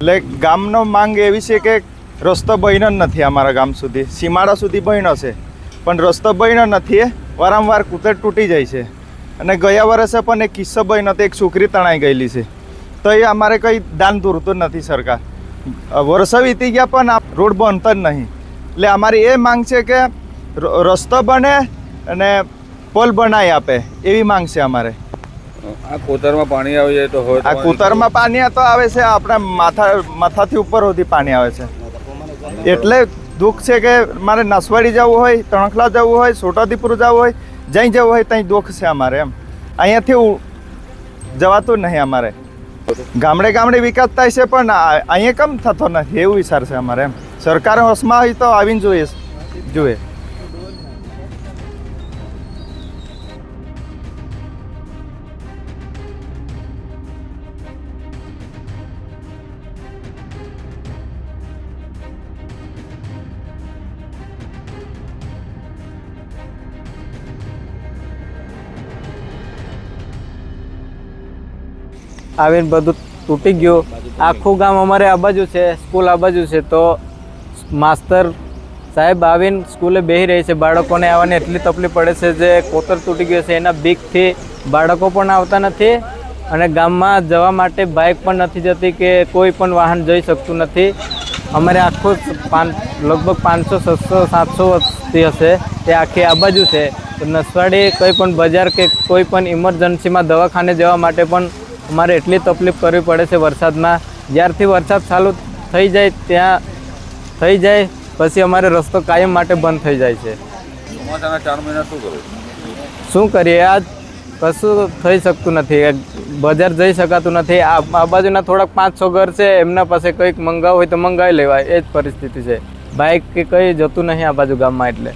એટલે ગામનો માંગ એવી છે કે રસ્તો બન્યો નથી અમારા ગામ સુધી. સીમાડા સુધી બન્યો છે. પણ રસ્તો બન્યો નથી, વારંવાર કૂતર તૂટી જાય છે. અને ગયા વર્ષે પણ એક કિસ્સો બન્યો તો એક છોકરી તણાઈ ગયેલી છે. તો એ અમારે કંઈ દાન દૂરતું નથી સરકાર. વર્ષો વીતી ગયા પણ આ રોડ બનતો જ નહીં. એટલે અમારી એ માંગ છે કે રસ્તો બને અને પોલ બનાવી આપે, એવી માંગ છે અમારે. આ કોતરમાં પાણી આવી જાય તો હોય આ કોતરમાં પાણી તો આવે છે આપણા માથા માથાથી ઉપર સુધી પાણી આવે છે. એટલે દુઃખ છે કે મારે નસવાડી જવું હોય તણખલા જવું હોય છોટાદીપુર જવું હોય જ્યાં જવું હોય ત્યાં દુઃખ છે અમારે એમ. અહીંયાથી જવાતું નહીં અમારે. ગામડે ગામડે વિકાસ થાય છે પણ અહીંયા કેમ થતો નથી? એવું વિચાર છે અમારે એમ. સરકાર હોશમાં હોય તો આવીને જોઈએ જોઈએ. આવીને બધું તૂટી ગયું. આખું ગામ અમારે આ બાજુ છે, સ્કૂલ આ બાજુ છે, તો માસ્તર સાહેબ આવીને સ્કૂલે બેસી રહી છે. બાળકોને આવવાની એટલી તકલીફ પડે છે જે કોતર તૂટી ગયું છે, એના બીકથી બાળકો પણ આવતા નથી અને ગામમાં જવા માટે બાઇક પણ નથી જતી કે કોઈ પણ વાહન જઈ શકતું નથી. અમારે આખું પાન, લગભગ પાંચસો, છસો, સાતસો વસ્તી હશે, તે આખી આ બાજુ છે. નસવાડી કોઈ પણ બજાર કે કોઈ પણ ઇમરજન્સીમાં દવાખાને જવા માટે પણ અમારે એટલી તકલીફ કરવી પડે છે વરસાદમાં. જ્યારથી વરસાદ ચાલુ થઈ જાય ત્યાં થઈ જાય પછી અમારે રસ્તો કાયમ માટે બંધ થઈ જાય છે. શું કરીએ? આ કશું થઈ શકતું નથી. બજાર જઈ શકાતું નથી. આ આ બાજુના થોડાક પાંચ છ ઘર છે એમના પાસે કંઈક મંગાવ હોય તો મંગાવી લેવાય. એ જ પરિસ્થિતિ છે. બાઇક કે કંઈ જતું નહીં આ બાજુ ગામમાં એટલે.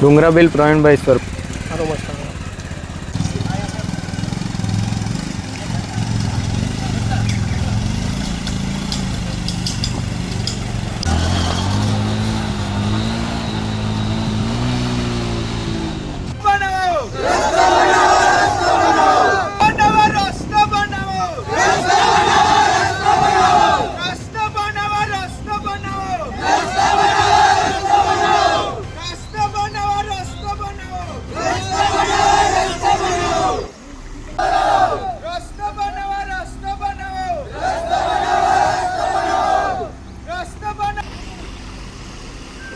ડુંગરાબેલ પ્રવીણભાઈ સ્વર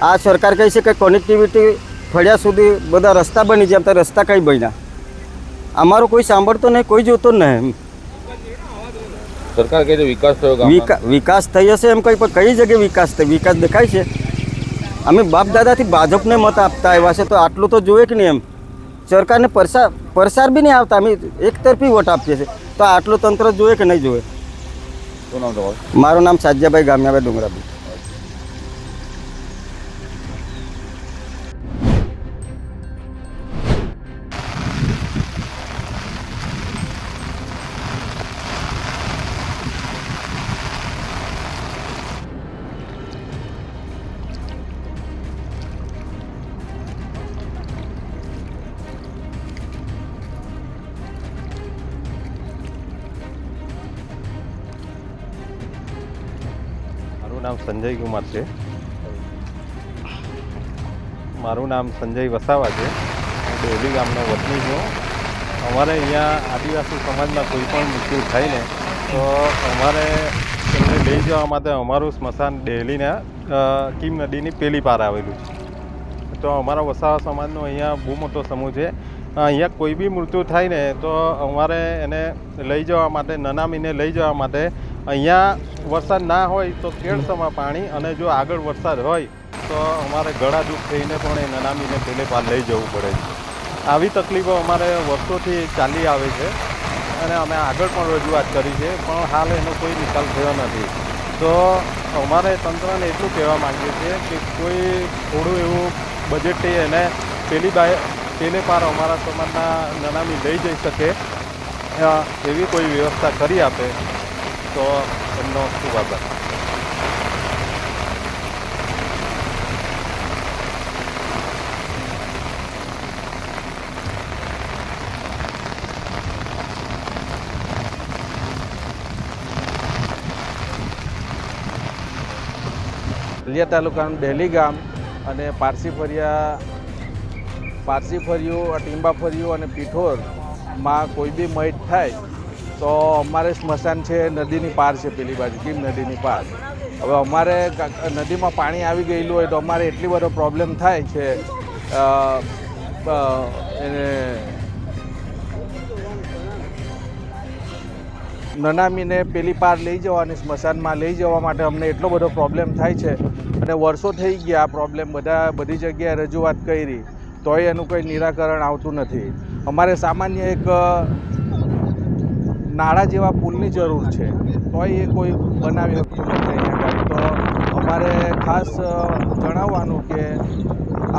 આ સરકાર કહે છે કે કનેક્ટિવિટી ફળિયા સુધી બધા રસ્તા બની જાય તો રસ્તા કંઈ બન્યા. અમારો કોઈ સાંભળતો નહીં કોઈ જોતો નહીં સરકાર કહે છે વિકાસ થયો વિકા વિકાસ થઈ હશે એમ કંઈ પણ કઈ જગ્યાએ વિકાસ થઈ વિકાસ દેખાય છે. અમે બાપ દાદાથી ભાજપને મત આપતા આવ્યા છે તો આટલું તો જોઈએ કે નહીં એમ. સરકારને પરસાર પરસાર બી નહીં આવતા અમે એક તરફી વોટ આપીએ છીએ. તો આટલું તંત્ર જોઈએ કે નહીં જોઈએ મારું નામ સાજ્યાભાઈ ગામિયાભાઈ ડુંગરાભાઈ. સંજય કુમાર છે. મારું નામ સંજય વસાવા છે. હું ડેલી ગામનો વતની છું. અમારે અહીંયા આદિવાસી સમાજમાં કોઈ પણ મૃત્યુ થાય ને, તો અમારે તેમને લઈ જવા માટે અમારું સ્મશાન ડેલીના કીમ નદીની પેલી પાર આવેલું છે. તો અમારા વસાવા સમાજનો અહીંયા બહુ મોટો સમૂહ છે. અહીંયા કોઈ બી મૃત્યુ થાય ને, તો અમારે એને લઈ જવા માટે, નનામીને લઈ જવા માટે અહીંયા વરસાદ ના હોય તો કેળસમાં પાણી અને જો આગળ વરસાદ હોય તો અમારે ગળા દુઃખ થઈને પણ એ નનામીને પેલે પાર લઈ જવું પડે છે. આવી તકલીફો અમારે વર્ષોથી ચાલી આવે છે અને અમે આગળ પણ રજૂઆત કરી છે, પણ હાલ એનો કોઈ નિકાલ થયો નથી. તો અમારે તંત્રને એટલું કહેવા માંગીએ છીએ કે કોઈ થોડું એવું બજેટથી એને પેલી બાય, પેલે પાર અમારા સમાજના નનામી લઈ જઈ શકે એવી કોઈ વ્યવસ્થા કરી આપે. તો એમનો ખૂબ આભાર. લીયા તાલુકાનું ડેલી ગામ અને પારસી ફરિયા પારસી ફર્યું ટીંબા ફર્યું અને પીઠોરમાં કોઈ બી મૈટ થાય તો અમારે સ્મશાન છે, નદીની પાર છે પેલી બાજુ. કીમ નદીની પાર? હવે અમારે નદીમાં પાણી આવી ગયેલું હોય તો અમારે એટલી બધો પ્રોબ્લેમ થાય છે એને નનામીને પેલી પાર લઈ જવાની સ્મશાનમાં લઈ જવા માટે અમને એટલો બધો પ્રોબ્લેમ થાય છે. અને વર્ષો થઈ ગયા આ પ્રોબ્લેમ બધા, બધી જગ્યાએ રજૂઆત કરી, તોય એનું કંઈ નિરાકરણ આવતું નથી. અમારે સામાન્ય એક નાળા જેવા પુલની જરૂર છે. તોય એ કોઈ બનાવી શકતું નથી તો અમારે ખાસ જણાવવાનું કે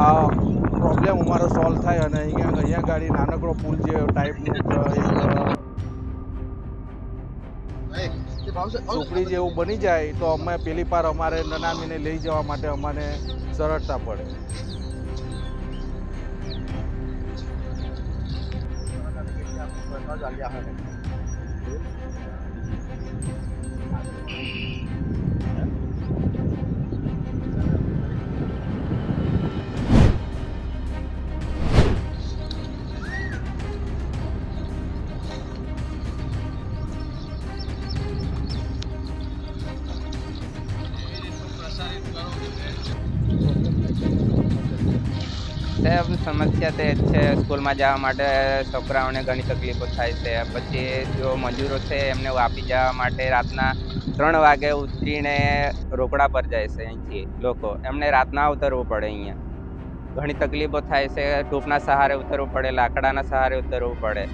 આ પ્રોબ્લેમ અમારો સોલ્વ થાય અને અહીંયા અહીંયા ગાડી નાનકડો પુલ જે ટાઈપનું ચોકડી જેવું બની જાય તો અમે પેલી પાર અમારે નનામીને લઈ જવા માટે અમને સરળતા પડે. સાહેબ સમસ્યા તે જ છે, સ્કૂલમાં જવા માટે છોકરાઓને ઘણી તકલીફો થાય છે. પછી જો મજૂરો છે, એમને વાપી જવા માટે રાતના ત્રણ વાગે ઉતરીને રોકડા પર જાય છે અહીંથી લોકો. એમને રાતના ઉતરવું પડે અહીંયા. ઘણી તકલીફો થાય છે ટૂંકના સહારે ઉતરવું પડે, લાકડાના સહારે ઉતરવું પડે.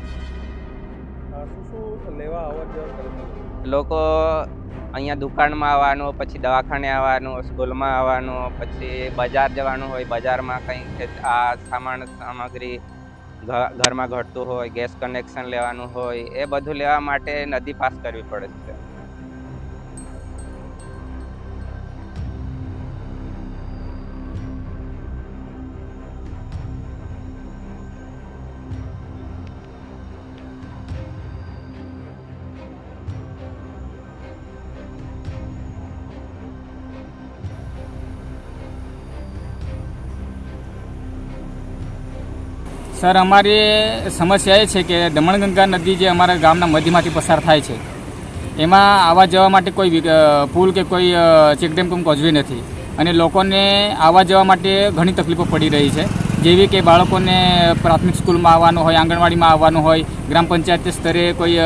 શું લેવા આવવા જવા લોકો અહીંયા દુકાનમાં આવવાનું, પછી દવાખાને આવવાનું, સ્કૂલમાં આવવાનું, પછી બજાર જવાનું હોય, બજારમાં કંઈ આ સામાન, સામગ્રી ઘરમાં ઘટતું હોય, ગેસ કનેક્શન લેવાનું હોય, એ બધું લેવા માટે નદી પાસ કરવી પડે છે. સર, અમારી સમસ્યા એ છે કે દમણગંગા નદી જે અમારા ગામના મધ્યમાંથી પસાર થાય છે, એમાં આવવા જવા માટે કોઈ પુલ કે કોઈ ચેકડેમ કે કોઝવે નથી. અને લોકોને આવવા જવા માટે ઘણી તકલીફો પડી રહી છે. જેવી કે બાળકોને પ્રાથમિક સ્કૂલમાં આવવાનું હોય, આંગણવાડીમાં આવવાનું હોય, ગ્રામ પંચાયત સ્તરે કોઈ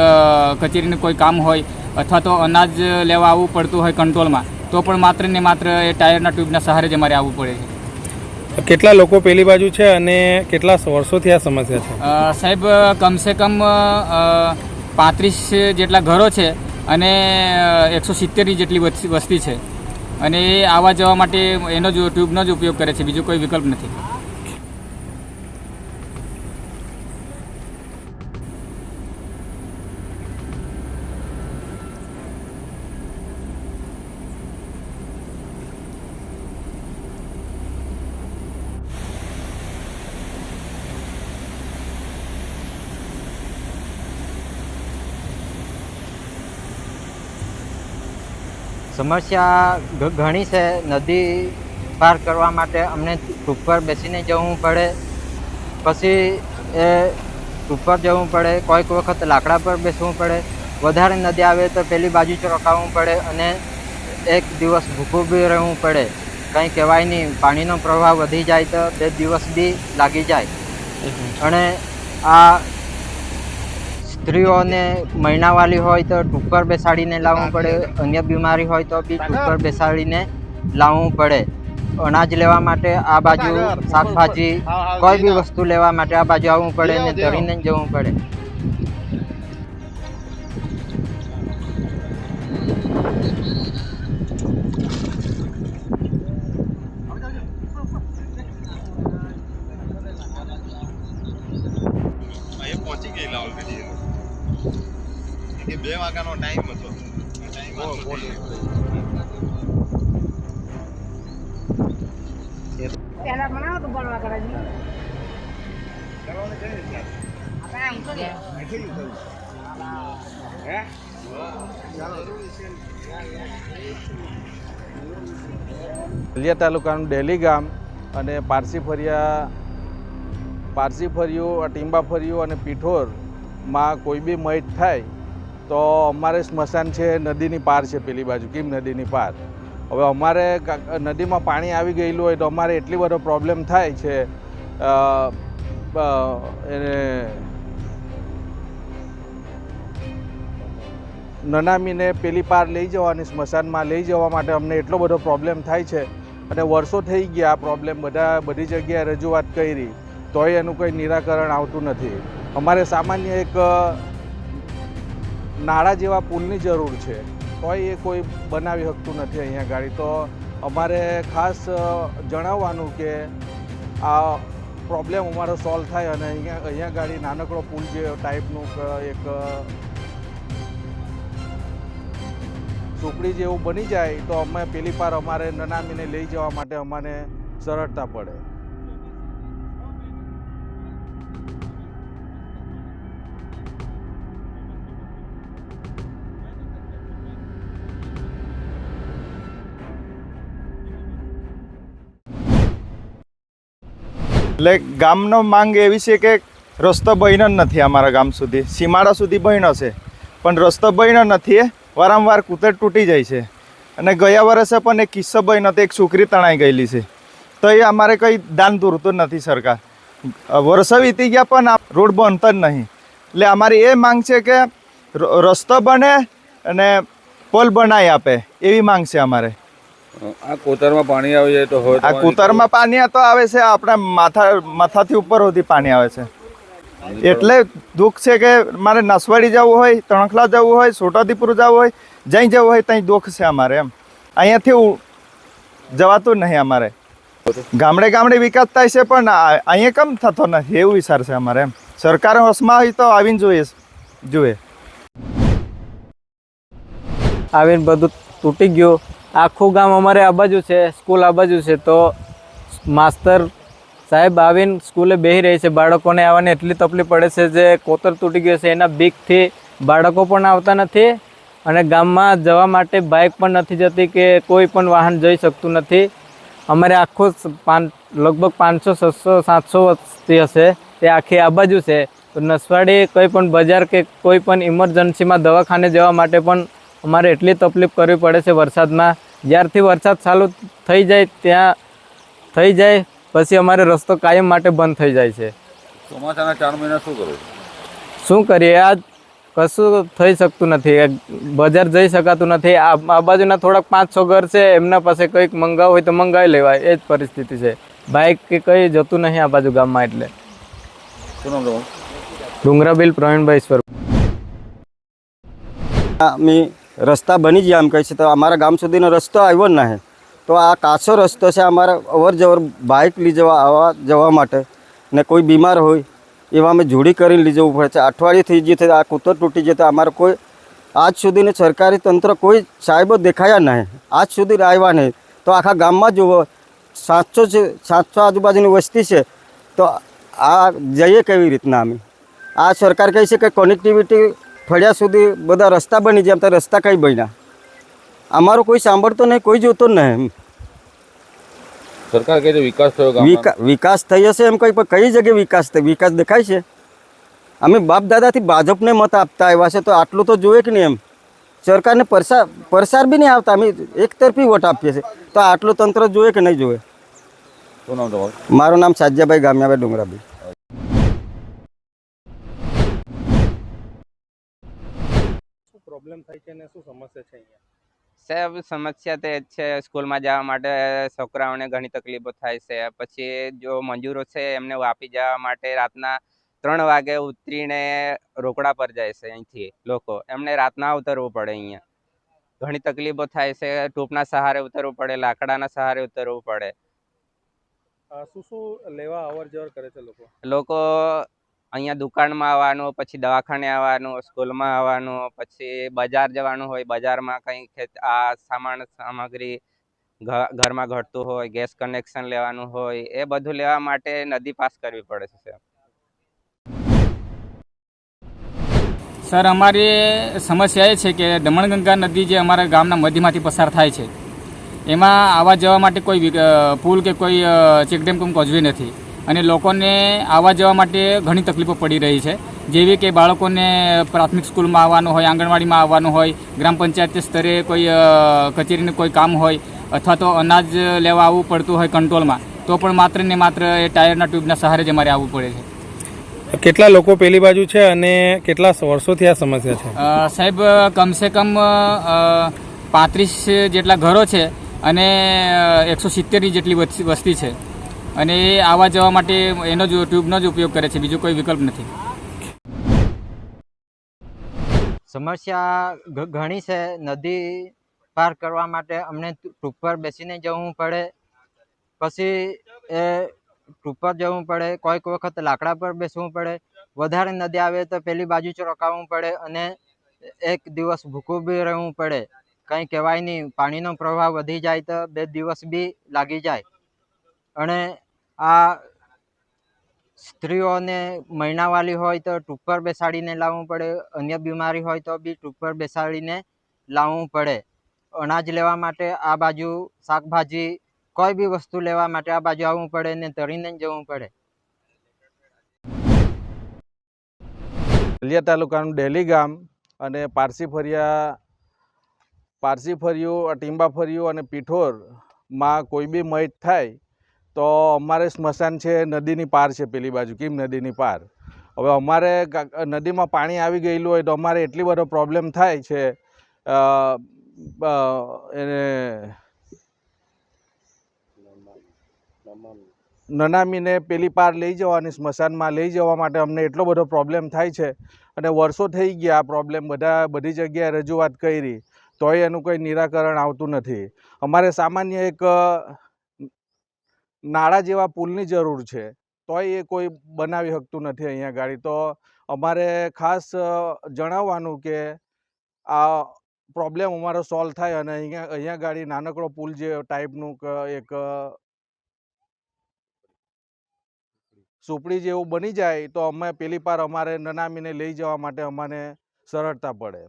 કચેરીનું કોઈ કામ હોય, અથવા તો અનાજ લેવા આવવું પડતું હોય કંટ્રોલમાં, તો પણ માત્ર ને માત્ર એ ટાયરના ટ્યુબના સહારે જ અમારે આવવું પડે છે. કેટલા લોકો પેલી બાજુ છે અને કેટલા વર્ષોથી આ સમસ્યા છે? સાહેબ, કમસે કમ પાંત્રીસ જેટલા ઘરો છે અને એકસો સિત્તેરની જેટલી વસ્તી છે. અને એ આવવા જવા માટે એનો જ, ટ્યુબનો જ ઉપયોગ કરે છે, બીજો કોઈ વિકલ્પ નથી. સમસ્યા ઘણી છે નદી પાર કરવા માટે. અમને ઉપર બેસીને જવું પડે. પછી એ ઉપર જવું પડે. કોઈક વખત લાકડા પર બેસવું પડે. વધારે નદી આવે તો પેલી બાજુ જ રોકાવવું પડે અને એક દિવસ ભૂખું બી રહેવું પડે. કંઈ કહેવાય નહીં. પાણીનો પ્રવાહ વધી જાય તો બે દિવસ બી લાગી જાય. અને આ સ્ત્રીઓને મહિનાવાળી હોય તો ટુક્કર બેસાડીને લાવવું પડે. અન્ય બીમારી હોય તો બી ટુક્કર બેસાડીને લાવવું પડે. અનાજ લેવા માટે આ બાજુ શાકભાજી કોઈ બી વસ્તુ લેવા માટે આ બાજુ આવવું પડે ને ધરીને જવું પડે. લીયા તાલુકાનું ડેલી ગામ અને પારસી ફરિયા, પારસી ફરિયું ટીંબા ફરિયું અને પીઠોરમાં કોઈ બી મૈત થાય તો અમારે સ્મશાન છે, નદીની પાર છે પેલી બાજુ. કીમ નદીની પાર? હવે અમારે નદીમાં પાણી આવી ગયેલું હોય તો અમારે એટલી બધો પ્રોબ્લેમ થાય છે. એને નનામીને પેલી પાર લઈ જવાની, સ્મશાનમાં લઈ જવા માટે અમને એટલો બધો પ્રોબ્લેમ થાય છે. અને વર્ષો થઈ ગયા આ પ્રોબ્લેમ બધા, બધી જગ્યાએ રજૂઆત કરી, તોય એનું કંઈ નિરાકરણ આવતું નથી. અમારે સામાન્ય એક નાળા જેવા પુલની જરૂર છે. તોય એ કોઈ બનાવી શકતું નથી અહીંયા ગાડી. તો અમારે ખાસ જણાવવાનું કે આ પ્રોબ્લેમ અમારો સોલ્વ થાય અને અહીંયા અહીંયા ગાડી નાનકડો પુલ જે ટાઈપનું એક ઝૂંપડી જેવું બની જાય, તો અમે પેલી પાર અમારે નનામીને લઈ જવા માટે અમને સરળતા પડે. એટલે ગામનો માંગ એવી છે કે રસ્તો બન્યો નથી અમારા ગામ સુધી. સીમાડા સુધી બન્યો છે. પણ રસ્તો બન્યો નથી વારંવાર કૂતર તૂટી જાય છે. અને ગયા વર્ષે પણ એક કિસ્સો બન્યો તો એક છોકરી તણાઈ ગયેલી છે. તો એ અમારે કંઈ દાન દૂરતું નથી સરકાર. વર્ષો વીતી ગયા પણ આ રોડ બનતો જ નહીં. એટલે અમારી એ માંગ છે કે રસ્તો બને અને પોલ બનાવી આપે એવી માંગ છે અમારે. આ કોતરમાં પાણી આવી જાય તો હવે આ કૂતરમાં પાણી તો આવે છે આપણા માથા માથાથી ઉપર સુધી પાણી આવે છે. એટલે દુઃખ છે કે મારે નસવાડી જવું હોય તણખલા જવું હોય છોટાદીપુર જવું હોય જ્યાં જવું હોય ત્યાં દુઃખ છે અમારે એમ. અહીંયાથી જવાતું નહીં અમારે. ગામડે ગામડે વિકાસ થાય છે પણ અહીંયા કેમ થતો નથી? એવું વિચાર છે અમારે એમ. સરકાર હોશમાં હોય તો આવીને જોઈએ જુએ. આવીને બધું તૂટી ગયું. આખું ગામ અમારે આ બાજુ છે, સ્કૂલ આ બાજુ છે, તો માસ્તર સાહેબ આવીને સ્કૂલે બેસી રહી છે. બાળકોને આવવાની એટલી તકલીફ પડે છે જે કોતર તૂટી ગયો છે, એના બીકથી બાળકો પણ આવતા નથી અને ગામમાં જવા માટે બાઇક પણ નથી જતી કે કોઈ પણ વાહન જઈ શકતું નથી. અમારે આખું પાન, લગભગ પાંચસો, છસો, સાતસો વસ્તી હશે તે આખી આ બાજુ છે. તો નસવાડી કોઈ પણ બજાર કે કોઈ પણ ઇમરજન્સીમાં દવાખાને જવા માટે પણ અમારે એટલી તકલીફ કરવી પડે છે વરસાદમાં. જ્યારથી વરસાદ ચાલુ થઈ જાય ત્યાં થઈ જાય પછી અમારે રસ્તો કાયમ માટે બંધ થઈ જાય છે. ચોમાસાના ચાર મહિના શું કરો શું કરીએ? આ કશું થઈ શકતું નથી. બજાર જઈ શકાતું નથી. આ આ બાજુના થોડાક પાંચ છ ઘર છે એમના પાસે કંઈક મંગાવ હોય તો મંગાવી લેવાય. એ જ પરિસ્થિતિ છે. બાઇક કે કંઈ જતું નહીં આ બાજુ ગામમાં એટલે. ડુંગરાબીલ પ્રવીણભાઈ સ્વરૂપ. અમે રસ્તા બની ગયા એમ કહે છે. તો અમારા ગામ સુધીનો રસ્તો આવ્યો જ નહીં. તો આ કાચો રસ્તો છે અમારા અવર જવર બાઇક લઈ જવા, આવવા, જવા માટે. ને કોઈ બીમાર હોય એવા અમે જોડી કરીને લઈ જવું પડે છે. અઠવાડિયે થઈ ગયું છે, આ કૂતર તૂટી જતો અમારે કોઈ, આજ સુધીને સરકારી તંત્ર કોઈ સાહેબો દેખાયા નહીં. આજ સુધી આવ્યા નહીં. તો આખા ગામમાં જુઓ, સાતસો છે, સાતસો આજુબાજુની વસ્તી છે. તો આ જઈએ કેવી રીતના અમે? આ સરકાર કહે છે કે કનેક્ટિવિટી ફળિયા સુધી બધા રસ્તા બની જાય એમ તો રસ્તા કઈ બન્યા? અમારો કોઈ સાંભળતો નહીં કોઈ જોતો નહીં સરકાર કહે વિકાસ થયો વિકાસ થઈ હશે એમ કઈ પણ કઈ જગ્યાએ વિકાસ થાય? વિકાસ દેખાય છે? અમે બાપ દાદાથી ભાજપને મત આપતા આવ્યા છે તો આટલું તો જોઈએ કે નહીં એમ? સરકારને પરસાર પરસાર બી નહીં આવતા અમે એક તરફી વોટ આપીએ છીએ. તો આટલું તંત્ર જોઈએ કે નહીં જોઈએ મારું નામ સાજ્યાભાઈ ગામિયાભાઈ ડુંગરાભાઈ. પ્રોબ્લેમ થાય છે અને શું સમસ્યા છે અહીંયા? સાહેબ સમસ્યા તો છે સ્કૂલમાં જવા માટે છોકરાઓને ઘણી તકલીફો થાય છે. પછી જો મજૂરો છે એમને વાપી જવા માટે રાતના ત્રણ વાગે ઉતરીને રોકડા પર જાય છે અહીંથી લોકો. એમને રાતના ઉતરવું પડે અહીંયા. ઘણી તકલીફો થાય છે ટૂપના સહારે ઉતરવું પડે લાકડાના સહારે ઉતરવું પડે. શું શું લેવા અવર જવર કરે છે લોકો? લોકો અહીંયા દુકાનમાં આવવાનું, પછી દવાખાને આવવાનું, સ્કૂલમાં આવવાનું, પછી બજાર જવાનું હોય, બજારમાં કંઈ આ સામાન, સામગ્રી ઘરમાં ઘટતું હોય, ગેસ કનેક્શન લેવાનું હોય, એ બધું લેવા માટે નદી પાસ કરવી પડે છે સર, અમારી સમસ્યા એ છે કે દમણગંગા નદી જે અમારા ગામના મધ્યમાંથી પસાર થાય છે, એમાં આવવા જવા માટે કોઈ પુલ કે કોઈ ચેકડેમ કમ કોજવી નથી. અને લોકોને આવવા જવા માટે ઘણી તકલીફો પડી રહી છે. જેવી કે બાળકોને પ્રાથમિક સ્કૂલમાં આવવાનું હોય આંગણવાડીમાં આવવાનું હોય ગ્રામ પંચાયત સ્તરે કોઈ કચેરીનું કોઈ કામ હોય અથવા તો અનાજ લેવા આવવું પડતું હોય કંટ્રોલમાં તો પણ માત્ર ને માત્ર એ ટાયરના ટ્યુબના સહારે જ અમારે આવવું પડે છે. કેટલા લોકો પેલી બાજુ છે અને કેટલા વર્ષોથી આ સમસ્યા છે? સાહેબ કમસે કમ પાંત્રીસ જેટલા ઘરો છે અને એકસો સિત્તેરની જેટલી વસ્તી છે. અને એ આવવા જવા માટે એનો જ ટ્યુબનો જ ઉપયોગ કરે છે, બીજો કોઈ વિકલ્પ નથી. સમસ્યા ઘણી છે, નદી પાર કરવા માટે અમને ટૂપ પર બેસીને જવું પડે. પછી એ ટૂપ પર જવું પડે, કોઈક વખત લાકડા પર બેસવું પડે. વધારે નદી આવે તો પેલી બાજુ જ રોકાવું પડે અને એક દિવસ ભૂખું બી રહેવું પડે. કંઈ કહેવાય નહીં, પાણીનો પ્રવાહ વધી જાય તો બે દિવસ બી લાગી જાય. અને આ સ્ત્રીઓને મહિનાવાળી હોય તો ટૂંક પર બેસાડીને લાવવું પડે, અન્ય બીમારી હોય તો બી ટૂંક પર બેસાડીને લાવવું પડે. અનાજ લેવા માટે આ બાજુ શાકભાજી, કોઈ બી વસ્તુ લેવા માટે આ બાજુ આવવું પડે ને તરીને જવું પડે. નલિયા તાલુકાનું ડેલી ગામ અને પારસી ફરિયા, પારસી ફર્યું ટીંબા ફર્યું અને પીઠોરમાં કોઈ બી મૈત થાય તો અમારે સ્મશાન છે, નદીની પાર છે પેલી બાજુ. કીમ નદીની પાર? હવે અમારે નદીમાં પાણી આવી ગયેલું હોય તો અમારે એટલી બધો પ્રોબ્લેમ થાય છે એને નનામીને પેલી પાર લઈ જવાની સ્મશાનમાં લઈ જવા માટે અમને એટલો બધો પ્રોબ્લેમ થાય છે. અને વર્ષો થઈ ગયા આ પ્રોબ્લેમ બધા, બધી જગ્યાએ રજૂઆત કરી, તોય એનું કોઈ નિરાકરણ આવતું નથી. અમારે સામાન્ય એક નાળા જેવા પુલની જરૂર છે. તોય એ કોઈ બનાવી શકતું નથી અહીંયા ગાડી. તો અમારે ખાસ જણાવવાનું કે આ પ્રોબ્લેમ અમારો સોલ્વ થાય અને અહીંયા અહીંયા ગાડી નાનકડો પુલ જે ટાઈપનું એક સુપડી જેવું બની જાય, તો અમે પેલી પાર અમારે નનામીને લઈ જવા માટે અમને સરળતા પડે.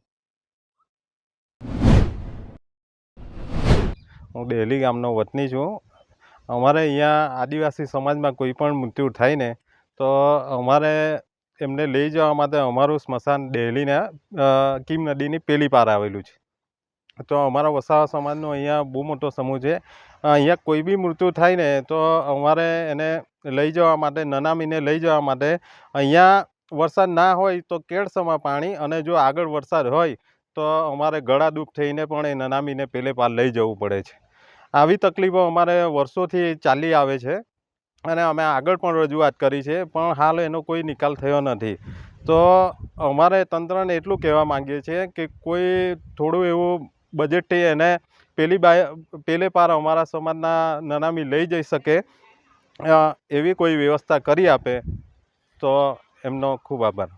હું ડેલી ગામનો વતની છું. અમારે અહીંયા આદિવાસી સમાજમાં કોઈ પણ મૃત્યુ થાય ને, તો અમારે એમને લઈ જવા માટે અમારું સ્મશાન ડેલીના કિમ નદીની પેલી પાર આવેલું છે. તો અમારા વસાવા સમાજનો અહીંયા બહુ મોટો સમૂહ છે. અહીંયા કોઈ બી મૃત્યુ થાય ને, તો અમારે એને લઈ જવા માટે, નનામીને લઈ જવા માટે અહીંયા વરસાદ ના હોય તો કેળસમાં પાણી અને જો આગળ વરસાદ હોય તો અમારે ગળા દુઃખ થઈને પણ એ નનામીને પેલે પાર લઈ જવું પડે છે. આવી તકલીફો અમારે વર્ષોથી ચાલી આવે છે અને અમે આગળ પણ રજૂઆત કરી છે, પણ હાલ એનો કોઈ નિકાલ થયો નથી. તો અમારે તંત્રને એટલું કહેવા માંગીએ છીએ કે કોઈ થોડું એવું બજેટથી એને પેલી બાય, પેલે પાર અમારા સમાજના નનામી લઈ જઈ શકે એવી કોઈ વ્યવસ્થા કરી આપે, તો એમનો ખૂબ આભાર.